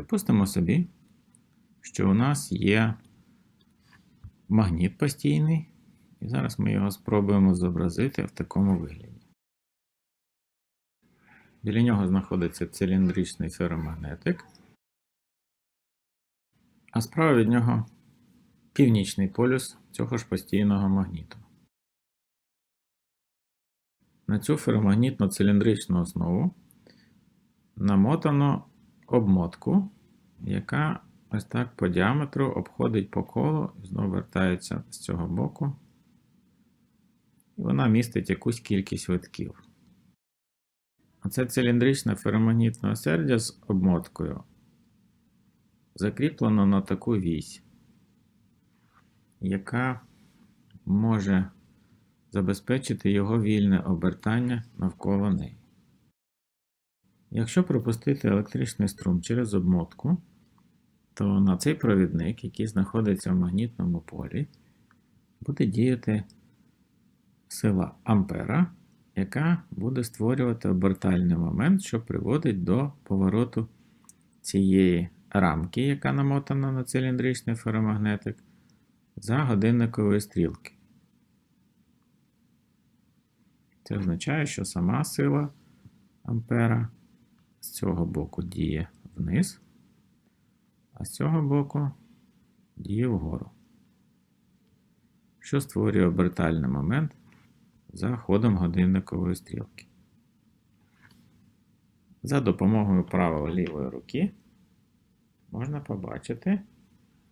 Припустимо собі, що у нас є магніт постійний, і зараз ми його спробуємо зобразити в такому вигляді. Біля нього знаходиться циліндричний феромагнетик, а справа від нього північний полюс цього ж постійного магніту. На цю феромагнітну циліндричну основу намотано обмотку, яка ось так по діаметру обходить по колу знову вертається з цього боку. І вона містить якусь кількість витків. Оце циліндричне феромагнітне осердя з обмоткою закріплено на таку вісь, яка може забезпечити його вільне обертання навколо неї. Якщо пропустити електричний струм через обмотку, то на цей провідник, який знаходиться в магнітному полі, буде діяти сила Ампера, яка буде створювати обертальний момент, що приводить до повороту цієї рамки, яка намотана на циліндричний феромагнетик, за годинникової стрілки. Це означає, що сама сила Ампера з цього боку діє вниз, а з цього боку діє вгору, що створює обертальний момент за ходом годинникової стрілки. За допомогою правої лівої руки можна побачити,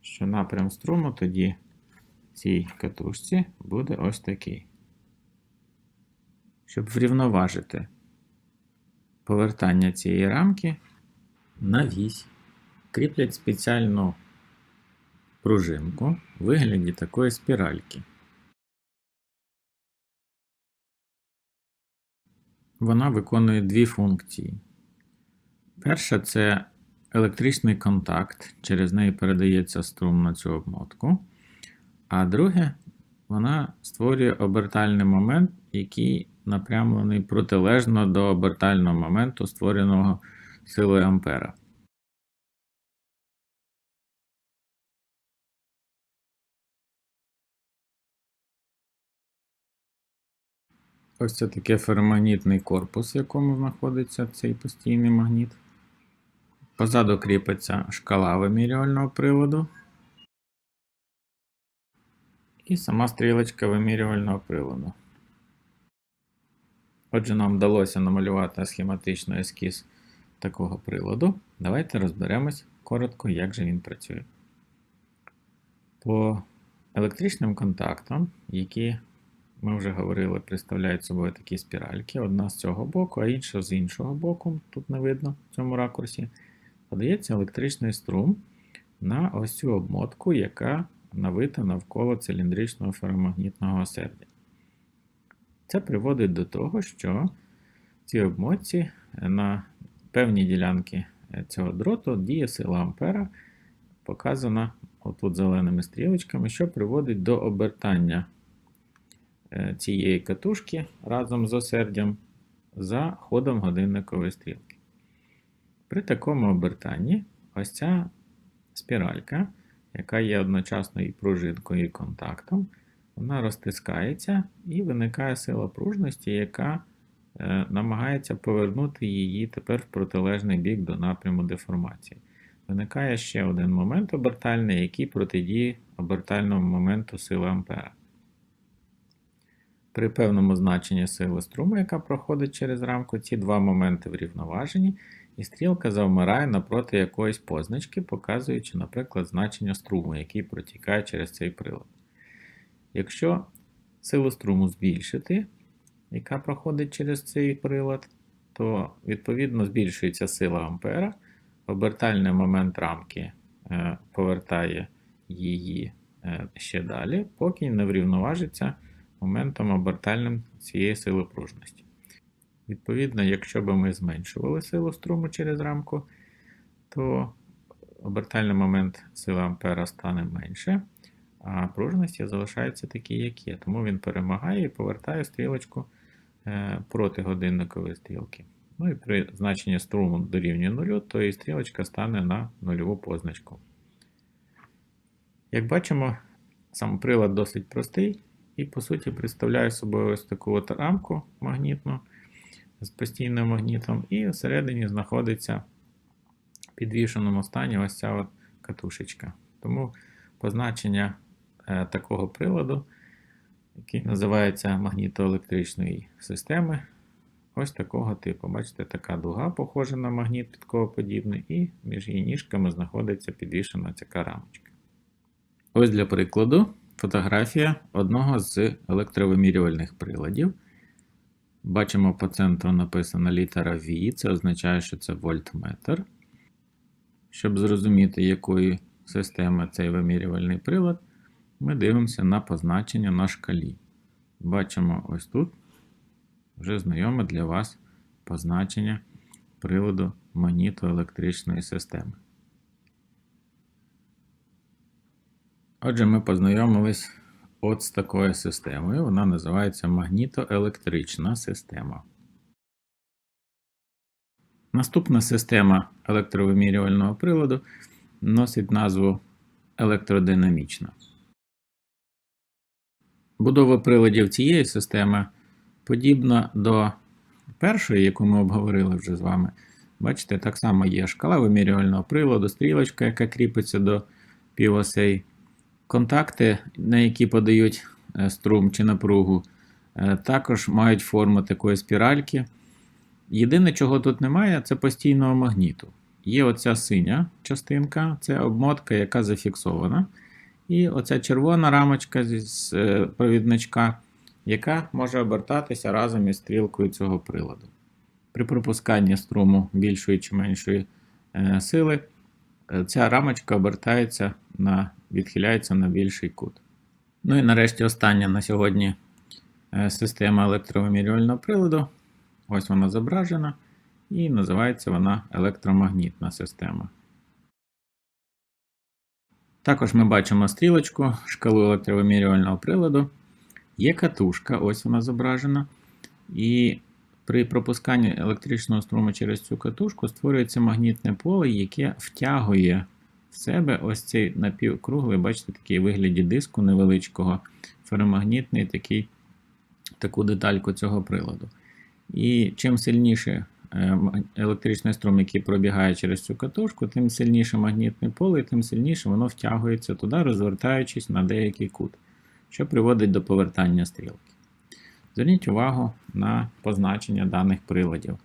що напрям струму тоді цій катушці буде ось такий. Щоб врівноважити повертання цієї рамки на вісь, кріплять спеціальну пружинку в вигляді такої спіральки. Вона виконує дві функції. Перша це електричний контакт, через неї передається струм на цю обмотку. А друге, вона створює обертальний момент, який напрямлений протилежно до обертального моменту, створеного силою Ампера. Ось це таке феромагнітний корпус, в якому знаходиться цей постійний магніт. Позаду кріпиться шкала вимірювального приладу. І сама стрілочка вимірювального приладу. Отже, нам вдалося намалювати схематичний ескіз такого приладу. Давайте розберемось коротко, як же він працює. По електричним контактам, які ми вже говорили, представляють собою такі спіральки. Одна з цього боку, а інша з іншого боку, тут не видно в цьому ракурсі, подається електричний струм на ось цю обмотку, яка навита навколо циліндричного феромагнітного осердя. Це приводить до того, що в цій обмотці на певні ділянки цього дроту діє сила Ампера, показана отут зеленими стрілочками, що приводить до обертання Е, цієї катушки разом з осердям за ходом годинникової стрілки. При такому обертанні ось ця спіралька, яка є одночасно і пружинкою, і контактом, вона розтискається і виникає сила пружності, яка е, намагається повернути її тепер в протилежний бік до напряму деформації. Виникає ще один момент обертальний, який протидіє обертальному моменту сили Ампера. При певному значенні сили струму, яка проходить через рамку, ці два моменти врівноважені, і стрілка завмирає напроти якоїсь позначки, показуючи, наприклад, значення струму, який протікає через цей прилад. Якщо силу струму збільшити, яка проходить через цей прилад, то відповідно збільшується сила Ампера, обертальний момент рамки е, повертає її е, ще далі, поки не врівноважиться моментом обертальним цієї сили пружності. Відповідно, якщо б ми зменшували силу струму через рамку, то обертальний момент сили Ампера стане менше, а пружності залишаються такі, як є. Тому він перемагає і повертає стрілочку е, проти годинникової стрілки. Ну і при значенні струму дорівнює нулю, то і стрілочка стане на нульову позначку. Як бачимо, сам прилад досить простий і, по суті, представляє собою ось таку от рамку магнітну з постійним магнітом, і всередині знаходиться в підвішеному стані ось ця от катушечка. Тому позначення такого приладу, який називається магнітоелектричної системи, ось такого типу. Бачите, така дуга, похожа на магніт підковоподібний, і між її ніжками знаходиться підвішена така рамочка. Ось для прикладу фотографія одного з електровимірювальних приладів. Бачимо по центру написана літера V, це означає, що це вольтметр. Щоб зрозуміти, якої системи цей вимірювальний прилад, ми дивимося на позначення на шкалі. Бачимо ось тут вже знайоме для вас позначення приладу магнітоелектричної системи. Отже, ми познайомились от з такою системою. Вона називається магнітоелектрична система. Наступна система електровимірювального приладу носить назву електродинамічна. Будова приладів цієї системи подібна до першої, яку ми обговорили вже з вами. Бачите, так само є шкала вимірювального приладу, стрілочка, яка кріпиться до півосей. Контакти, на які подають е, струм чи напругу, е, також мають форму такої спіральки. Єдине, чого тут немає, це постійного магніту. Є оця синя частинка, це обмотка, яка зафіксована. І оця червона рамочка з е, провідничка, яка може обертатися разом із стрілкою цього приладу. При пропусканні струму більшої чи меншої сили, ця рамочка обертається на відхиляється на більший кут. Ну і нарешті остання на сьогодні е, система електровимірювального приладу. Ось вона зображена, і називається вона електромагнітна система. Також ми бачимо стрілочку, шкалу електровимірювального приладу. Є катушка, ось вона зображена. І при пропусканні електричного струму через цю катушку створюється магнітне поле, яке втягує в себе ось цей напівкруглий, бачите, такий вигляді диску невеличкого, феромагнітний такий, таку детальку цього приладу. І чим сильніше електричний струм, який пробігає через цю катушку, тим сильніше магнітне поле, і тим сильніше воно втягується туди, розвертаючись на деякий кут, що приводить до повертання стрілки. Зверніть увагу на позначення даних приладів.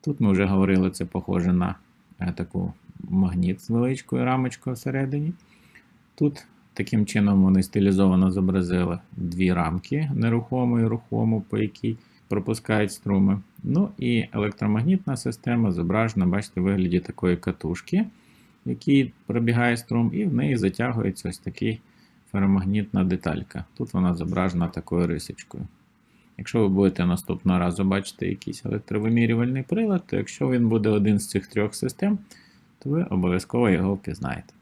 Тут ми вже говорили, це похоже на е, таку магніт з величкою рамочкою всередині. Тут таким чином вони стилізовано зобразили дві рамки нерухому і рухому, по якій пропускають струми. Ну і електромагнітна система зображена, бачите, в вигляді такої катушки, в якій пробігає струм, і в неї затягується ось такий феромагнітна деталька. Тут вона зображена такою рисочкою. Якщо ви будете наступного разу бачити якийсь електровимірювальний прилад, то якщо він буде один з цих трьох систем, то ви обов'язково його впізнаєте.